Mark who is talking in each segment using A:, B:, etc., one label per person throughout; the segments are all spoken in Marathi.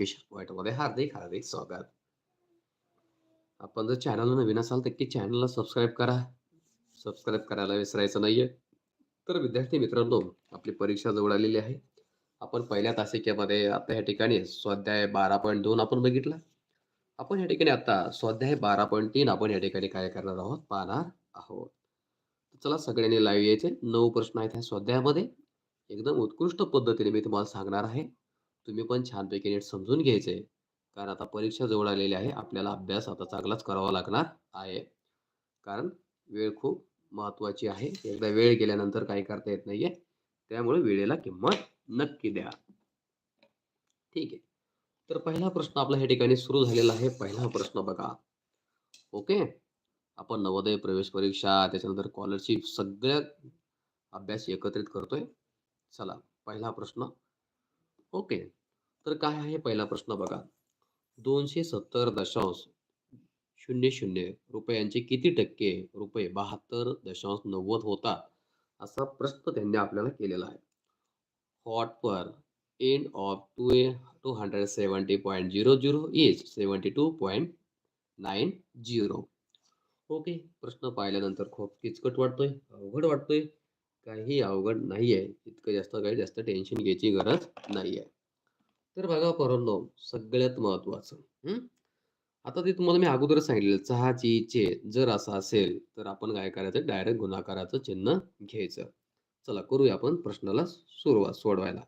A: एज्युकेशन पॉईंटमध्ये हार्दिक हार्दिक स्वागत. आपण जर चॅनलला नवीन असाल तर की चॅनलला सबस्क्राईब करा. सबस्क्राईब करायला विसरायचं नाहीये. तर विद्यार्थी मित्रांनो आपली परीक्षा जवळ आलेली आहे. आपण पहिल्या तासिकेमध्ये आता या ठिकाणी स्वाध्याय बारा पॉईंट दोन आपण बघितला. आपण या ठिकाणी आता स्वाध्याय बारा पॉईंट तीन आपण या ठिकाणी काय करणार आहोत? पाहणार आहोत. चला सगळ्यांनी लाईव्ह यायचे. नऊ प्रश्न आहेत ह्या स्वाध्यायामध्ये. एकदम उत्कृष्ट पद्धतीने मी तुम्हाला सांगणार आहे. तुम्ही पण छानपैकी नीट समजून घ्यायचे कारण आता परीक्षा जवळ आलेली आहे. आपल्याला अभ्यास आता चांगलाच करावा लागणार आहे. कारण वेळ खूप महत्त्वाची आहे. एकदा वेळ गेल्यानंतर काही करता येत नाहीये. त्यामुळे वेळेला किंमत नक्की द्या. ठीक आहे. तर पहिला प्रश्न आपला ह्या ठिकाणी सुरू झालेला आहे. पहिला प्रश्न बघा. ओके? आपण नवोदय प्रवेश परीक्षा त्याच्यानंतर स्कॉलरशिप सगळ्या अभ्यास एकत्रित करतोय. चला पहिला प्रश्न. ओके. तर काय आहे पहिला प्रश्न बघा. दोनशे सत्तर दशांश शून्य शून्य रुपयांचे किती टक्के रुपये बहात्तर दशांश नव्वद होतात असा प्रश्न त्यांनी आपल्याला केलेला आहे. Hot per end of two a two hundred seventy point zero zero is seventy two point nine zero okay प्रश्न पाहिल्यानंतर खूप किचकट वाटतोय अवघड वाटतोय. काही अवघड नाही आहे इतकं जास्त काही जास्त टेन्शन घ्यायची गरज नाही आहे तर बघा पोरांनो सगळ्यात महत्वाचं आता ते तुम्हाला मी अगोदर सांगितलेलं चहाची चे जर असं असेल तर आपण काय करायचं? डायरेक्ट गुणाकाराचं चिन्ह घ्यायचं. चला करूया आपण प्रश्नाला सुरुवात सोडवायला.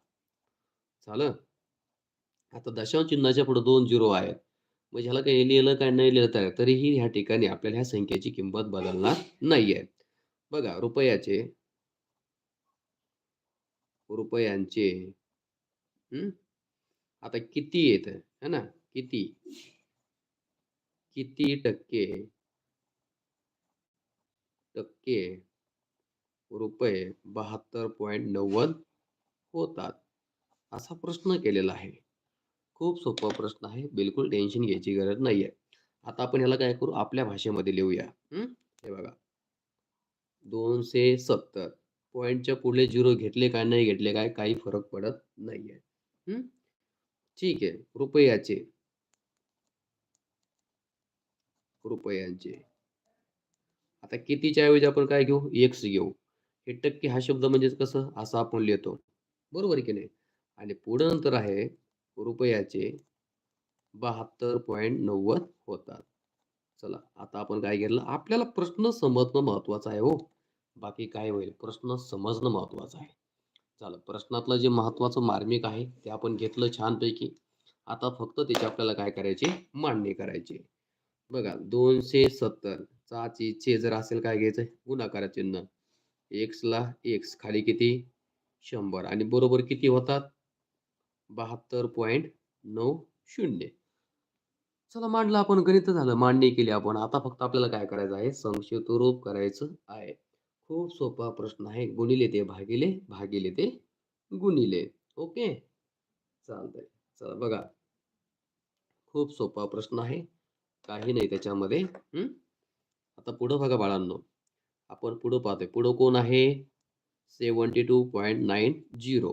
A: झालं? आता दशांश चिन्हाच्या पुढे दोन झिरो आहेत. मग ह्याला काही लिहिलं काय नाही लिहिलं तर तरीही ह्या ठिकाणी आपल्याला ह्या संख्येची किंमत बदलणार नाहीये. बघा रुपयाचे रुपयांचे आता किती येत है ना? किती? किती टक्के? टक्के रुपये बहात्तर पॉईंट नव्वद होतात. असा प्रश्न केलेला आहे. खूप सोपा प्रश्न आहे. बिलकुल टेन्शन घ्यायची गरज नाहीये. आता आपण याला काय करू? आपल्या भाषेमध्ये लिहूया. हे? बघा. दोनशे सत्तर. पॉईंटच्या पुढले झिरो घेतले काय नाही घेतले? काय? काही फरक पडत नाहीये. आहे ठीक आहे. रुपयाचे. रुपयांचे. आता कितीच्या ऐवजी आपण काय घेऊ? एक्स घेऊ. हे टक्के हा शब्द म्हणजे कसं? असं आपण लिहितो. बरोबर आहे की नाही? आणि पुढं नंतर आहे रुपयाचे बहात्तर पॉईंट नव्वद होतात. चला आता आपण काय घेतलं? आपल्याला प्रश्न समजणं महत्वाचं आहे हो. बाकी काय होईल? प्रश्न समजणं महत्वाचं आहे. झालं. प्रश्नातलं जे महत्वाचं मार्मिक आहे ते आपण घेतलं छानपैकी. आता फक्त त्याची आपल्याला काय करायचे? मांडणी करायची. बघा दोनशे सत्तर. चाची चे जर असेल काय घ्यायचं गुणाकार चिन्ह. एक्सला एक्स खाली किती? शंभर. आणि बरोबर किती होतात? बहात्तर पॉईंट नऊ शून्य. चला मांडलं आपण. गणित झालं. मांडणी केली आपण. आता फक्त आपल्याला काय करायचं आहे? संक्षिप्त रूप करायचं आहे. खूप सोपा प्रश्न आहे. गुणिले ते भागिले भागिले ते गुणिले. ओके? चालतंय. चला बघा. खूप सोपा प्रश्न आहे. काही नाही त्याच्यामध्ये. आता पुढं बघा बाळांनो. आपण पुढं पाहतोय. पुढं कोण आहे? Seventy two point nine zero.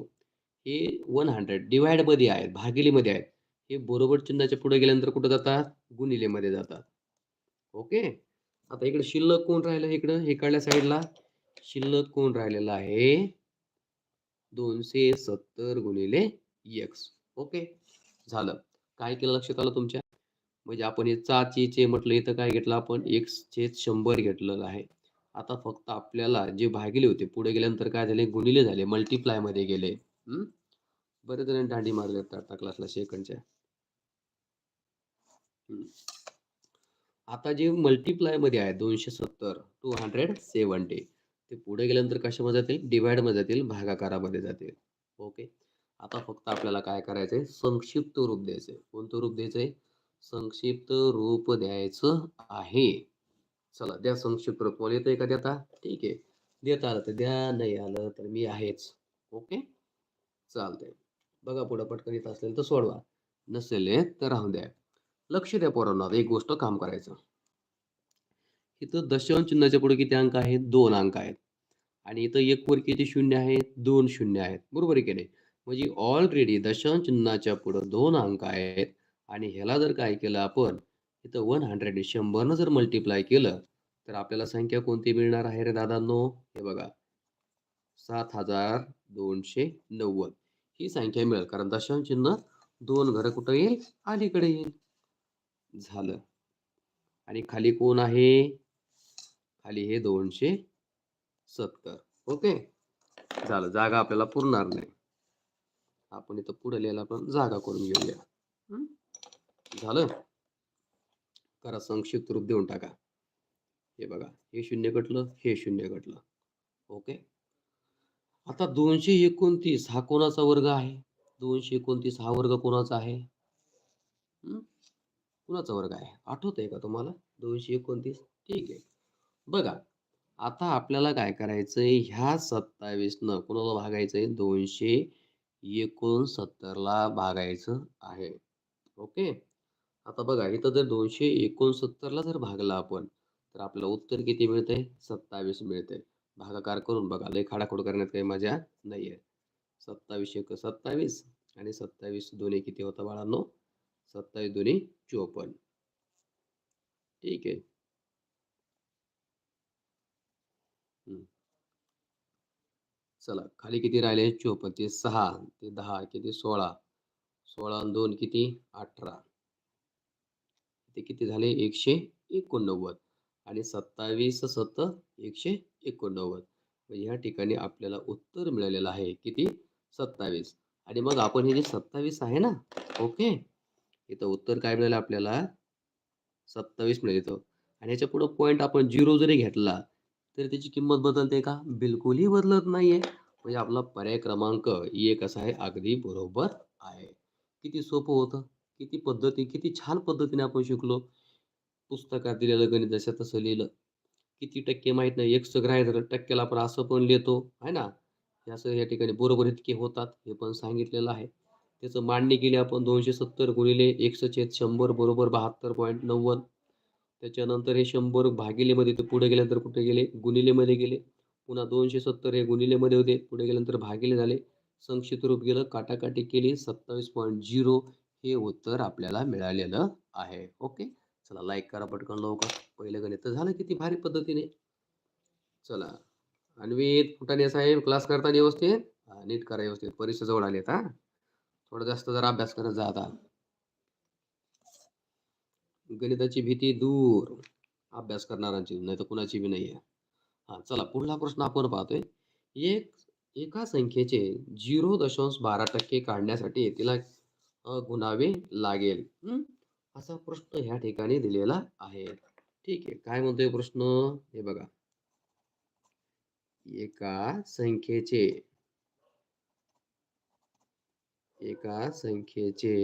A: हे वन हंड्रेड डिवाइडमध्ये आहेत भागिलेमध्ये आहेत. हे बरोबर चिन्हाच्या पुढे गेल्यानंतर कुठं जातात? गुणिलेमध्ये जातात. ओके? आता इकडे शिल्लक कोण राहिलं इकडं? हे काढल्या साईडला शिल्लक कोण राहिलेलं आहे? दोनशे सत्तर गुणिले एक्स ओके? झालं. काय केलं लक्षात आलं तुमच्या? म्हणजे आपण हे चाचीचे म्हटलं इथं काय घेतलं आपण? एक्स चे शंभर घेतलेलं आहे. आता फक्त आपल्याला जे भागिले होते पुढे गेल्यानंतर काय झाले? गुणिले झाले मल्टिप्लायमध्ये गेले. बरेच जण दांडी मारले आता क्लासला सेकंडच्या. आता जे मल्टिप्लायमध्ये आहे दोनशे सत्तर टू हंड्रेड सेवन्टी ते पुढे गेल्यानंतर कशामध्ये जातील? डिव्हाइडमध्ये जातील भागाकारामध्ये जातील. ओके आता फक्त आपल्याला काय करायचं आहे संक्षिप्त रूप द्यायचं आहे कोणतं रूप द्यायचं आहे संक्षिप्त रूप द्यायचं आहे. चला द्या संक्षिप्त रूप. मला येतं का देता? ठीक आहे. देता आलं तर द्या नाही आलं तर मी आहेच. ओके चालतंय. बघा पुढं पटकन येत असेल तर सोडवा. नसेल तर राहून द्या. लक्ष द्या पोरांना. एक गोष्ट काम करायचं. इथं दशांश चिन्हाच्या पुढे किती अंक आहेत? दोन अंक आहेत. आणि इथं एक वर किती शून्य आहेत दोन शून्य आहेत. बरोबर आहे की नाही? म्हणजे ऑलरेडी दशांश चिन्हाच्या पुढं दोन अंक आहेत. आणि ह्याला जर काय केलं आपण इथं वन हंड्रेड शंभरनं जर मल्टिप्लाय केलं तर आपल्याला संख्या कोणती मिळणार आहे रे दादांनो? हे बघा. सात हजार दोनशे नव्वद. ही संख्या मिळेल कारण दशांश चिन्ह दोन घरं कुठं येईल? अलीकडे येईल. झालं. आणि खाली कोण आहे? खाली हे दोनशे सत्तर. ओके? झालं. जागा आपल्याला पुरणार नाही. आपण इथं पुढे लिहायला पण जागा करून घेऊया? झालं? करा संक्षिप्त रूप देऊन टाका. हे बघा. हे शून्य कटलं हे शून्य कटलं. ओके? आता दोनशे एकोणतीस हा कोणाचा वर्ग आहे? दोनशे एकोणतीस हा वर्ग कोणाचा आहे? हं? कुणाचा वर्ग आहे? आठवत आहे का तुम्हाला? दोनशे एकोणतीस. ठीक आहे. बघा आता आपल्याला काय करायचंय? ह्या सत्तावीसनं कोणाला कोणाला भागायचंय? दोनशे एकोणसत्तरला भागायचं आहे. ओके? आता बघा इथं जर दोनशे एकोणसत्तरला जर भागला आपण तर आपलं उत्तर किती मिळतंय? सत्तावीस मिळतंय. भागाकार करून बघा लय खाडाखोड करण्यात काही मजा आहे सत्तावीस एक सत्तावीस आणि सत्तावीस दोन्ही किती होतं बाळांनो? सत्तावीस दोन्ही चोपन्न. ठीक आहे हम्म. चला खाली किती राहिले? चोपन्न ते सहा ते दहा किती? सोळा. सोळा दोन किती? अठरा. ते किती झाले? एकशे एकोणनव्वद. आणि सत्तावीस सत एकशे एकोणनव्वद. म्हणजे ह्या ठिकाणी आपल्याला उत्तर मिळालेलं आहे. किती? सत्तावीस. आणि मग आपण हे जे सत्तावीस आहे ना? ओके? इथं उत्तर काय मिळालं आपल्याला? सत्तावीस मिळेल इथं. आणि याच्या पुढं पॉईंट आपण झिरो जरी घेतला तरी त्याची किंमत बदलते का? बिलकुलही बदलत नाहीये. म्हणजे आपला पर्याय क्रमांक एक असा आहे अगदी बरोबर आहे. किती सोपं होतं. किती पद्धती किती छान पद्धतीने आपण शिकलो. पुस्तकात दिलेलं गणित जसं तसं लिहिलं. किती टक्के माहीत नाही एक ग्राह्य धरलं टक्क्याला आपण असं पण लिहितो आहे ना? हे असं या ठिकाणी बरोबर इतके होतात हे पण सांगितलेलं आहे. त्याचं मांडणी केली आपण दोनशे सत्तर गुणिले एकशे छेद शंभर बरोबर बहात्तर पॉईंट नव्वद. त्याच्यानंतर हे शंभर भागिलेमध्ये होते. पुढे गेल्यानंतर कुठे गेले? गुणिलेमध्ये गेले. पुन्हा दोनशे सत्तर हे गुणिलेमध्ये होते. पुढे गेल्यानंतर भागिले झाले. संक्षिप्त रूप गेलं. काटाकाटी केली. सत्तावीस पॉईंट झिरो हे उत्तर आपल्याला मिळालेलं आहे. ओके? चला लाईक करा पटकन लवकर. पहिलं गणित तर झालं किती भारी पद्धतीने. चला. अन्वित फुटाने साहेब? क्लास करताना व्यवस्थित? नीट करा व्यवस्थित. परीक्षा जवळ आलेत हा थोडं जास्त जरा अभ्यास करत जा आता. गणिताची भीती दूर. अभ्यास करणाऱ्यांची नाही तर कुणाची बी नाही आहे हा चला पुढला प्रश्न आपण पाहतोय. एक एका संख्येचे झिरो दशांश बारा टक्के काढण्यासाठी तिला गुणावे लागेल. असा प्रश्न ह्या ठिकाणी दिलेला आहे. ठीक आहे काय म्हणतोय प्रश्न? हे बघा. एका संख्येचे एका संख्येचे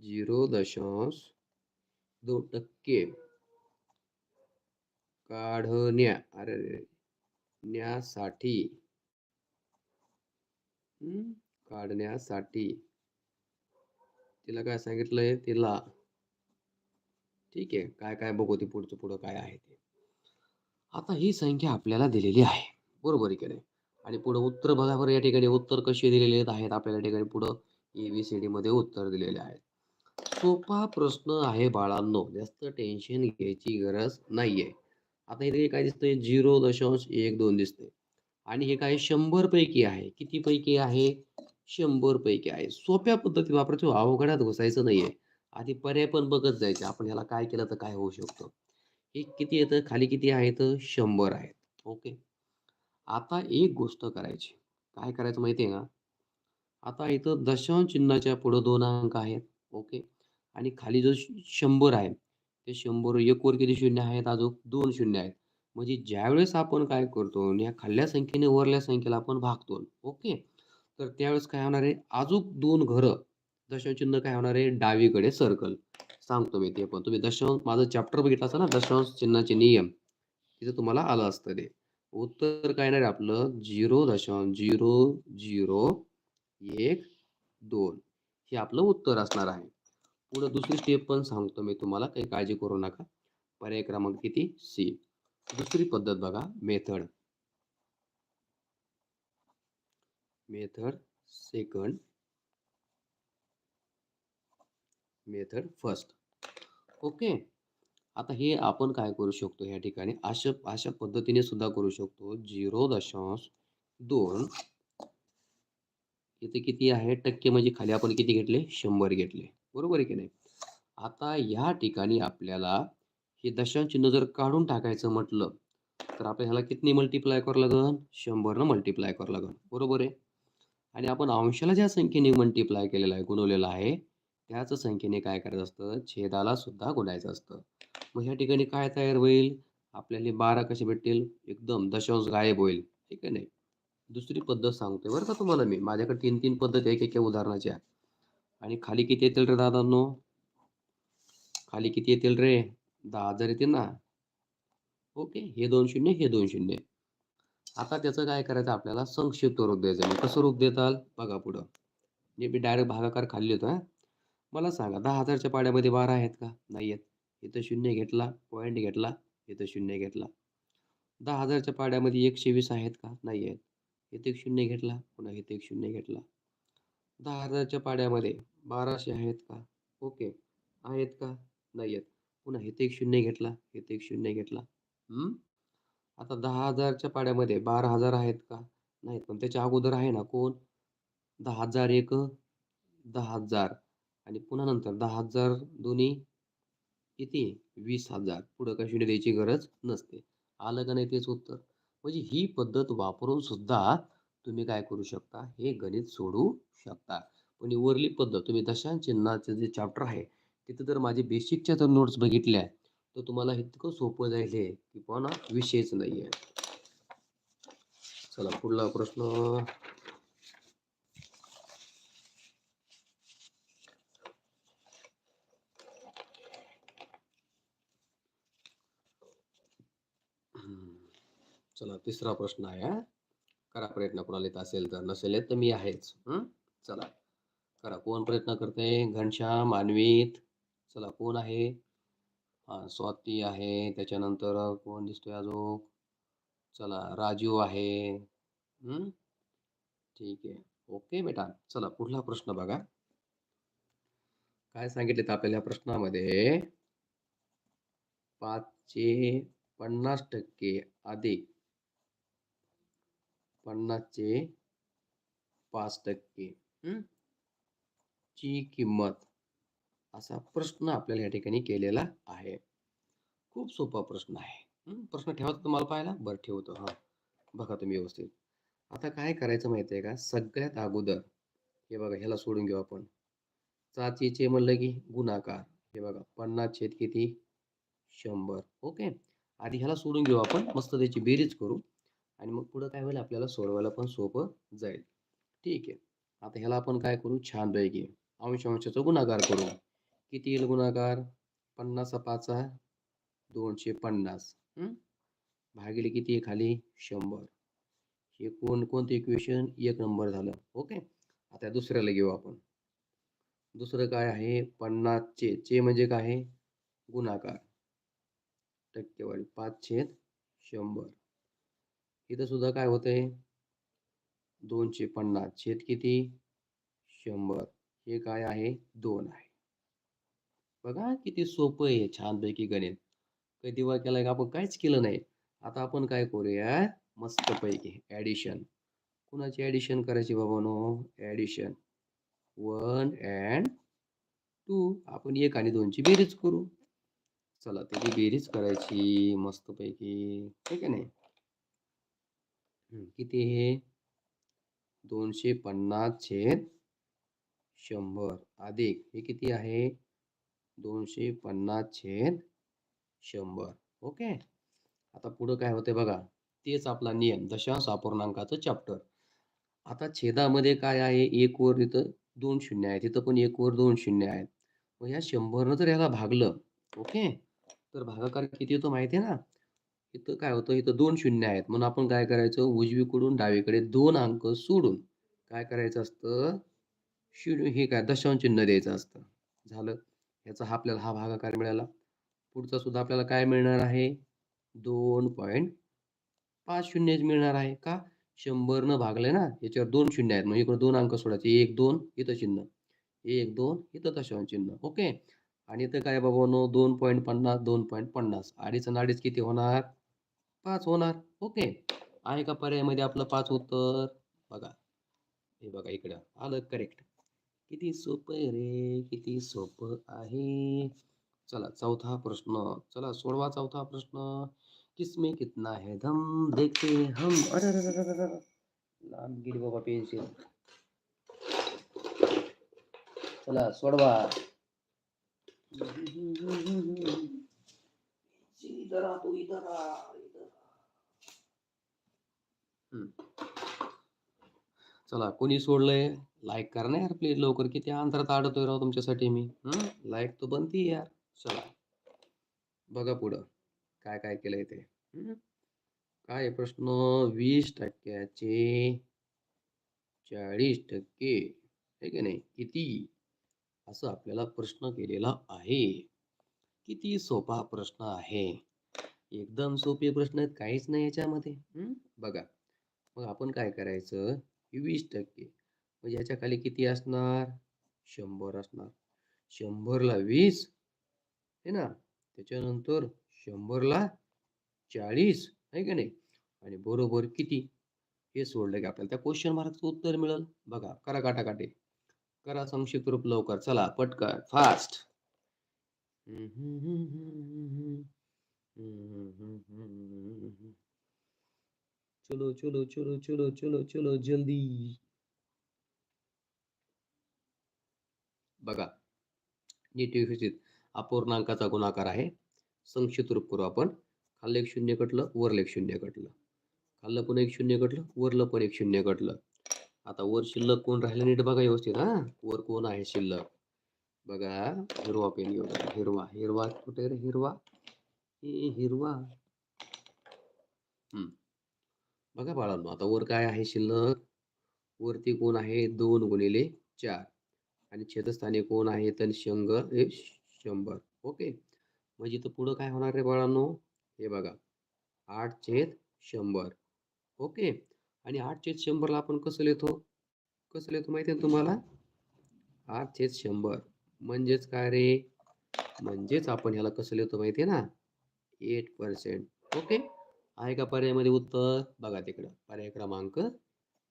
A: झिरो दशांश दोन टक्के. काढण्या अरे न्यासाठी. काढण्यासाठी. तिला काय सांगितलंय? तिला. ठीक आहे काय काय बघू ते पुढचं पुढं काय आहे ते. आता ही संख्या आपल्याला दिलेली आहे. बरोबर आहे की नाही? आणि पुढं उत्तर बघा बरं या ठिकाणी. उत्तर कसे दिलेले आहेत? आपल्याला ठिकाणी पुढं एबीसीडी मध्ये उत्तर दिलेले आहेत. सोपा प्रश्न आहे बाळांनो. जास्त टेन्शन घ्यायची गरज नाहीये. आता इथे काय दिसतंय? झिरो दशांश एक दोन दिसतंय. आणि हे काय शंभर पैकी आहे. किती पैकी आहे? शंभर पैकी आहे. सोप्या पद्धती वापरायचं. अवघडात घुसायचं नाहीये. आधी पर्याय पण बघत जायचे. आपण ह्याला काय केलं तर काय होऊ शकतं? हे किती येतं? खाली किती आहेत? शंभर आहेत. ओके? आता एक गोष्ट करायची. काय करायचं माहिती आहे का? आता इथं दशांश चिन्हाच्या पुढं दोन अंक आहेत. ओके. आणि खाली जो श- शंभर आहे ते शंभर एक वर किती शून्य आहेत? अजून दोन शून्य आहेत. म्हणजे ज्यावेळेस आपण काय करतो या खाल्ल्या संख्येने वरल्या संख्येला आपण भागतो ओके? तर त्यावेळेस काय होणार आहे? अजून दोन घरं दशांश चिन्ह काय होणार आहे? डावीकडे सर्कल सांगतो मी ते पण. तुम्ही दशांश माझं चॅप्टर बघितलं असं ना दशांश चिन्हाचे नियम तिथं तुम्हाला आलं असतं ते. उत्तर काय येणार आहे आपलं? झिरो दशांश झिरो झिरो एक दोन. हे आपलं उत्तर असणार आहे. पुढे दुसरी स्टेप पण सांगतो मी तुम्हाला काही काळजी करू नका. पर्याय क्रमांक किती? सी दुसरी पद्धत बघा method. Method second method first okay आता हे आपण काय करू शकतो या ठिकाणी? अशा अशा पद्धतीने सुद्धा करू शकतो. झिरो दशांश दोन इथे किती आहे? टक्के म्हणजे खाली आपण किती घेतले? शंभर घेतले. बरोबर आहे की नाही? आता या ठिकाणी आपल्याला हे दशांश चिन्ह जर काढून टाकायचं म्हटलं तर आपल्याला ह्याला किती मल्टिप्लाय करावं लागेल शंभरनं मल्टिप्लाय करावं लागेल बरोबर आहे? आणि आपण अंशाला ज्या संख्येने मल्टिप्लाय केलेला आहे गुणवलेला आहे त्याच संख्येने काय करायचं असतं? छेदाला सुद्धा गुणायचं असतं. मग ह्या ठिकाणी काय तयार होईल? आपल्याला बारा कसे भेटतील? एकदम दशांश गायब होईल. ठीक आहे नाही? दुसरी पद्धत सांगतोय बरं का तुम्हाला मी. माझ्याकडे तीन तीन पद्धत एक एक उदाहरणाच्या आणि खाली किती येतील रे दादांनो? खाली किती येतील रे? दहा हजार येतील ना? ओके हे दोन शून्य हे दोन शून्य. आता त्याचं काय करायचं आपल्याला? संक्षिप्त रूप द्यायचं मी कसं रूप देताल? बघा पुढं. जे मी डायरेक्ट भागाकार खाल्ली होतो हा. मला सांगा दहा हजारच्या पाड्यामध्ये बारा आहेत का? नाही आहेत. इथं शून्य घेतला पॉईंट घेतला इथं शून्य घेतला. दहा हजारच्या पाड्यामध्ये एकशे वीस आहेत का? नाही आहेत. येथे एक शून्य घेतला पुन्हा येथे एक शून्य घेतला. दहा हजारच्या पाड्यामध्ये बाराशे आहेत का? ओके. आहेत का? नाही आहेत. पुन्हा येथे एक शून्य घेतला येथे एक शून्य घेतला. आता दहा हजारच्या पाड्यामध्ये बारा हजार आहेत का? नाहीत. पण त्याच्या अगोदर आहे ना कोण? दहा हजार एक दहा हजार. आणि पुन्हा नंतर दहा हजार दोन्ही किती? वीस हजार. पुढं काय शून्य द्यायची गरज नसते. आलं का नाही तेच उत्तर? म्हणजे ही पद्धत वापरून सुद्धा तुम्ही काय करू शकता? हे गणित सोडू शकता. पण ही वरली पद्धत तुम्ही दशांश चिन्हाचे जे चॅप्टर आहे तिथे जर माझे बेसिकच्या जर नोट्स बघितल्या तर तुम्हाला इतकं सोपं जाईल हे की पण विषयच नाही आहे चला पुढला प्रश्न. चला तिसरा प्रश्न आहे हा. करा प्रयत्न कोणाला येत असेल तर. नसेल येत तर मी आहेच चला. करा कोण प्रयत्न करते? घनश्याम मानवीत. चला कोण आहे? हा स्वाती आहे. त्याच्यानंतर कोण दिसतोय अजून? चला राजू आहे. ठीक आहे. ओके बेटा. चला पुढला प्रश्न बघा. काय सांगितले आपल्याला या प्रश्नामध्ये? पाचशे पन्नास टक्के अधिक. पन्नासचे पाच टक्के. ची किंमत असा प्रश्न आपल्याला या ठिकाणी केलेला आहे. खूप सोपा प्रश्न आहे. प्रश्न ठेवता तुम्हाला पाहायला? बरं ठेवतो. हा. बघा तुम्ही व्यवस्थित. आता काय करायचं माहिती आहे का? सगळ्यात अगोदर हे बघा ह्याला सोडून घेऊ आपण. चाचीचे म्हणलं की गुणाकार. हे बघा पन्नास छेद किती? शंभर. ओके? आधी ह्याला सोडून घेऊ आपण. मस्त त्याची बेरीज करू. आणि मग पुढं काय होईल? आपल्याला सोडवायला पण सोपं जाईल. ठीक आहे. आता ह्याला आपण काय करू? छानपैकी अंश अंशाचा गुणाकार करू. किती येईल गुणाकार? पन्नास पाचा दोनशे पन्नास. भागिले किती आहे खाली? शंभर. हे कोण कोणतं इक्वेशन एक नंबर झालं. ओके? आता दुसऱ्याला घेऊ आपण. दुसरं काय आहे? पन्नासचे चे म्हणजे काय आहे? गुणाकार. टक्केवारी पाच छेद शंभर. इथं सुद्धा काय होतंय? दोनशे पन्नास. छेद किती? शंभर. हे काय आहे? दोन आहे. बघा किती सोपं आहे छानपैकी गणित. कधी केलं आपण काहीच केलं नाही. आता आपण काय करूया? मस्तपैकी ॲडिशन कुणाची ॲडिशन करायची बाबा no? Addition one and two आपण एक आणि दोनची बेरीज करू. चला त्याची बेरीज करायची मस्तपैकी. ठीक आहे नाही किती हे? दोनशे पन्नास छेद शंभर. अधिक हे किती आहे? दोनशे पन्नास छेद शंभर. ओके? आता पुढं काय होते बघा. तेच आपला नियम दशांश अपूर्णांकाचं चॅप्टर आता छेदामध्ये काय आहे? एक वर इथं दोन शून्य आहे. तिथं पण एक वर दोन शून्य आहेत मग ह्या शंभरनं जर ह्याला भागलं ओके? तर भागाकार किती होतो माहिती आहे ना? इथं काय होतं? इथं दोन शून्य आहेत. म्हणून आपण काय करायचं? उजवीकडून डावीकडे दोन अंक सोडून काय करायचं असतं? शून्य हे काय? दशांश चिन्ह द्यायचं असतं. झालं? ह्याचा हा आपल्याला हा भागाकार मिळाला. पुढचा सुद्धा आपल्याला काय मिळणार आहे? दोन पॉईंट पाच शून्य मिळणार आहे. का? शंभर न भागलंय ना? याच्यावर दोन शून्य आहेत. मग इकडे दोन अंक सोडायचे. एक दोन इथं चिन्ह. एक दोन इथं दशांश चिन्ह. ओके? आणि इथं काय बाबांनो दोन पॉईंट पन्नास दोन पॉईंट पन्नास. अडीच आणि अडीच किती होणार? पाच होणार. ओके. आहे का पर्यायामध्ये आपलं पाच उत्तर? बघा. हे बघा इकडं. आलं करेक्ट किती सोपं रे. किती सोपं आहे. चला चौथा प्रश्न. चला सोडवा चौथा प्रश्न. किसमे कितना है दम? देखते हम. अरे अरे अरे अरे लांब गेली बाबा पेन्सिल चला सोडवा इधर आ तू इधर आ चला कोणी सोडलंय? लाईक करा ना यार प्लीज लवकर किती अंतरात अडतोय राव तुमच्यासाठी मी. लाईक तो बनती यार. चला. बघा पुढं काय काय केलंय ते. हम्म. काय प्रश्न? वीस टक्क्याचे चाळीस टक्के. आहे की नाही? किती? असं आपल्याला प्रश्न केलेला आहे. किती सोपा प्रश्न आहे? एकदम सोपे प्रश्न आहेत काहीच नाही याच्यामध्ये. बघा. मग आपण काय करायचं वीस टक्के मग याच्या खाली किती असणार शंभर असणार शंभरला वीस हे ना त्याच्यानंतर शंभरला चाळीस आहे का नाही आणि बरोबर किती हे सोडलं की आपल्याला त्या क्वेश्चन मार्कचं उत्तर मिळेल बघा करा काटाकाटे करा संक्षिप्त रूप लवकर चला पटकन फास्ट चलो चलो चलो चलो चलो चलो जल्दी। बघा नीट व्यवस्थित. अपूर्णांकाचा गुणाकार आहे. संक्षित रूप करू आपण. खाल्लं एक शून्य कटलं वरलं एक शून्य कटलं. खाल्लं पण एक शून्य कटलं वरलं पण एक शून्य कटलं. आता वर शिल्लक कोण राहिलं? नीट बघा व्यवस्थित हा. वर कोण आहे शिल्लक? बघा हिरवा पेन घेऊन हिरवा हिरवा कुठे रे? हिरवा? हिरवा. हम्म. बघा बाळांनो आता वर काय आहे शिल्लक? वरती कोण आहे? दोन गुणिले चार. आणि छेदस्थानी कोण आहे? तर शंग हे शंभर. ओके? म्हणजे तर पुढं काय होणार रे बाळांनो? हे बघा. आठ छेद शंभर. ओके? आणि आठ छेद शंभरला आपण कसं लिहितो? कसं लिहितो माहिती आहे तुम्हाला? आठ छेद शंभर. म्हणजेच काय रे? म्हणजेच आपण ह्याला कसं लिहितो माहिती आहे ना? Eight percent. ओके? आहे का पर्यायामध्ये उत्तर? बघा तिकडं. पर्याय क्रमांक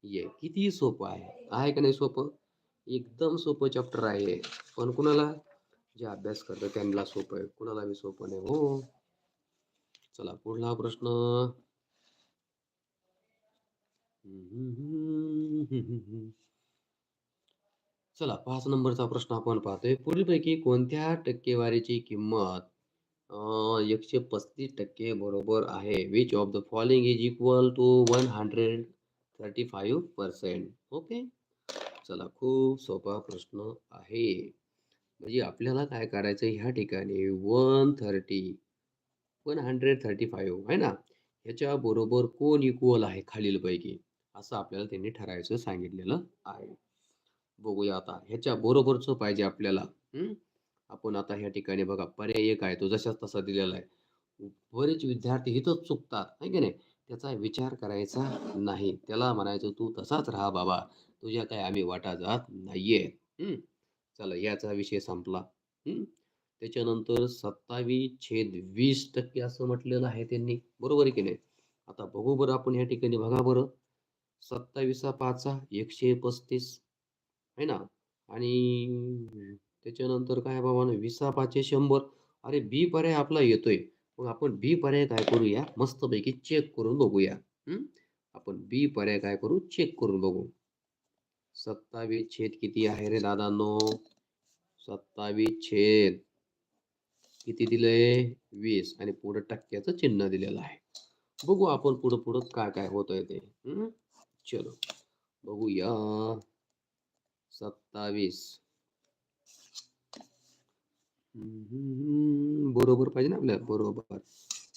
A: ये किती सोपं आहे. आहे का नाही सोपं? एकदम सोपं चॅप्टर आहे. पण कुणाला? जे अभ्यास करतं त्यांना सोपं आहे. कुणाला बी सोपं नाही हो. चला पुढला प्रश्न. चला पाच नंबरचा प्रश्न आपण पाहतोय. पुढीलपैकी कोणत्या टक्केवारीची किंमत एकशे पस्तीस टक्के बरोबर आहे. Which of the following is equal to one hundred thirty five percent okay चला खूप सोपा प्रश्न आहे. म्हणजे आपल्याला काय करायचं ह्या ठिकाणी? One thirty one hundred thirty five आहे ना? ह्याच्या बरोबर कोण इक्वल आहे खालीलपैकी? असं आपल्याला त्यांनी ठरायचं सांगितलेलं आहे. बघूया आता. ह्याच्या बरोबरचं पाहिजे आपल्याला. आपण आता ह्या ठिकाणी बघा पर्याय एक आहे तो जशाच तसा दिलेला आहे. बरेच विद्यार्थी इथंच चुकतात आहे की नाही? त्याचा विचार करायचा नाही. त्याला म्हणायचं तू तसाच राहा बाबा तुझ्या काय आम्ही वाटा जात नाहीये चला याचा विषय संपला. त्याच्यानंतर सत्तावीस छेद वीस टक्के असं म्हटलेलं आहे त्यांनी. बरोबर आहे की नाही? आता बघू बरं आपण या ठिकाणी बघा बरं. सत्तावीसा पाचा एकशे पस्तीस आहे ना? आणि त्याच्यानंतर काय बाबांनो विसा पाचशे शंभर. अरे बी पर्याय आपला येतोय. मग आपण बी पर्याय काय करूया? मस्तपैकी चेक करून बघूया. आपण बी पर्याय काय करू? चेक करून बघू. सत्तावीस छेद किती आहे रे दादांनो? सत्तावीस छेद किती दिलंय? वीस. आणि पुढे टक्क्याचं चिन्ह दिलेलं आहे. बघू आपण पुढं पुढं काय काय होतंय ते. चलो. बघूया. सत्तावीस. बरोबर पाहिजे ना आपल्याला. बरोबर.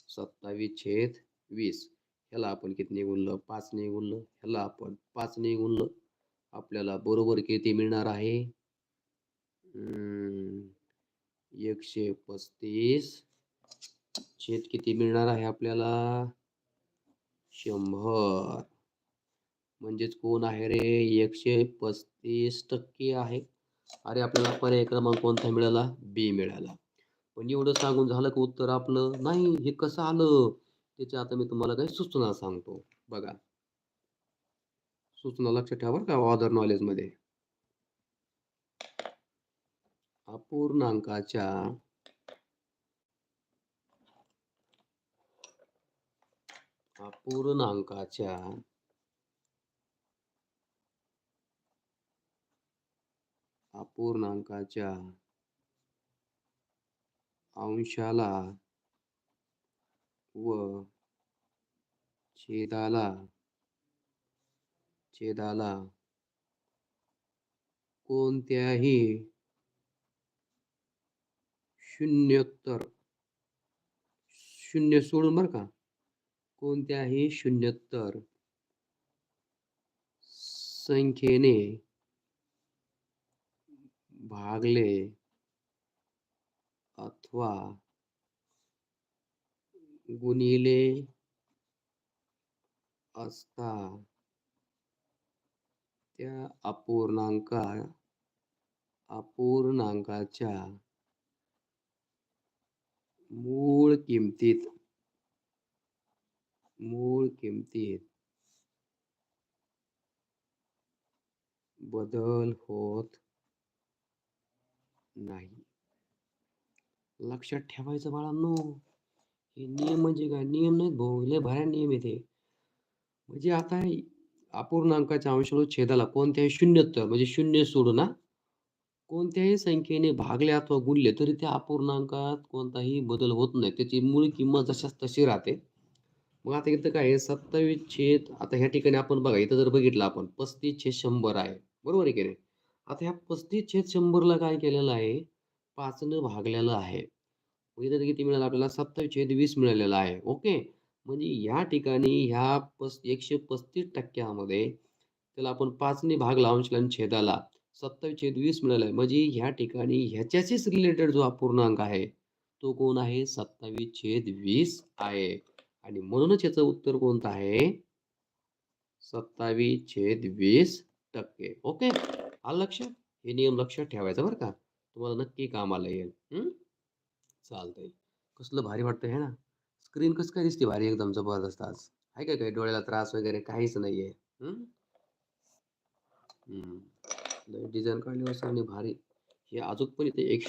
A: सत्तावीस छेद वीस. ह्याला आपण किती गुणलं? पाच ने गुणलं. ह्याला आपण पाच ने गुणलं. आपल्याला बरोबर किती मिळणार आहे? एकशे पस्तीस छेद किती मिळणार आहे आपल्याला? शंभर. म्हणजेच कोण आहे रे? एकशे पस्तीस टक्के आहे. अरे आपल्याला पर्याय क्रमांक कोणता मिळाला? बी मिळाला. पण एवढं सांगून झालं का उत्तर आपलं? नाही हे कसं आलं? त्याच्या आता मी तुम्हाला काही सूचना सांगतो. बघा. सूचना लक्षात ठेवा का ऑदर नॉलेजमध्ये अपूर्णांकाच्या अपूर्णांकाच्या अपूर्णांकाच्या अंशाला व छेदाला छेदाला कोणत्याही शून्योत्तर शून्य सोडून बरं का कोणत्याही शून्योत्तर संख्येने भागले अथवा गुणिले असता त्या अपूर्णांका अपूर्णांकाच्या मूळ किमतीत मूळ किमतीत बदल होत नाही. लक्षात ठेवायचं बाळांनो हे नियम म्हणजे काय? नियम नाहीत भोवले भऱ्या नियम येते म्हणजे आता हे अपूर्णांकाच्या अंशाला छेदाला कोणत्याही शून्यत्व म्हणजे शून्य सोडू ना. कोणत्याही संख्येने भागले अथवा गुणले तरी त्या अपूर्णांकात कोणताही बदल होत नाही. त्याची मूळ किंमत जशाच तशी राहते. मग आता इथं काय आहे? सत्तावीस छेद आता ह्या ठिकाणी आपण बघा इथं जर बघितलं आपण पस्तीस छेद शंभर आहे. बरोबर आहे की नाही? आता ह्या पस्तीस छेद शंभरला काय केलेलं आहे? पाचनं भागलेलं आहे. म्हणजे किती मिळालं आपल्याला? सत्तावीस छेद वीस मिळालेलं आहे. ओके? म्हणजे या ठिकाणी ह्या पस एकशे पस्तीस टक्क्यामध्ये त्याला आपण पाचने भाग लावून आणि छेदाला सत्तावीस छेद वीस मिळालं आहे. म्हणजे ह्या ठिकाणी ह्याच्याशीच रिलेटेड जो अपूर्णांक आहे तो कोण आहे? सत्तावीस छेद वीस आहे. आणि म्हणूनच याचं उत्तर कोणतं आहे? सत्तावीस छेद वीस टक्के. ओके? आलं लक्षात? हे नियम लक्षात ठेवायचा बरं का. तुम्हाला नक्की कामाला येईल. चालतंय. कसलं भारी वाटतं हे ना? स्क्रीन कसं काय दिसते भारी एकदम जबरदस्त आज. आहे का काही डोळ्याला त्रास वगैरे काहीच नाही आहे डिझाईन काढली आणि भारी. हे अजून पण इथे एक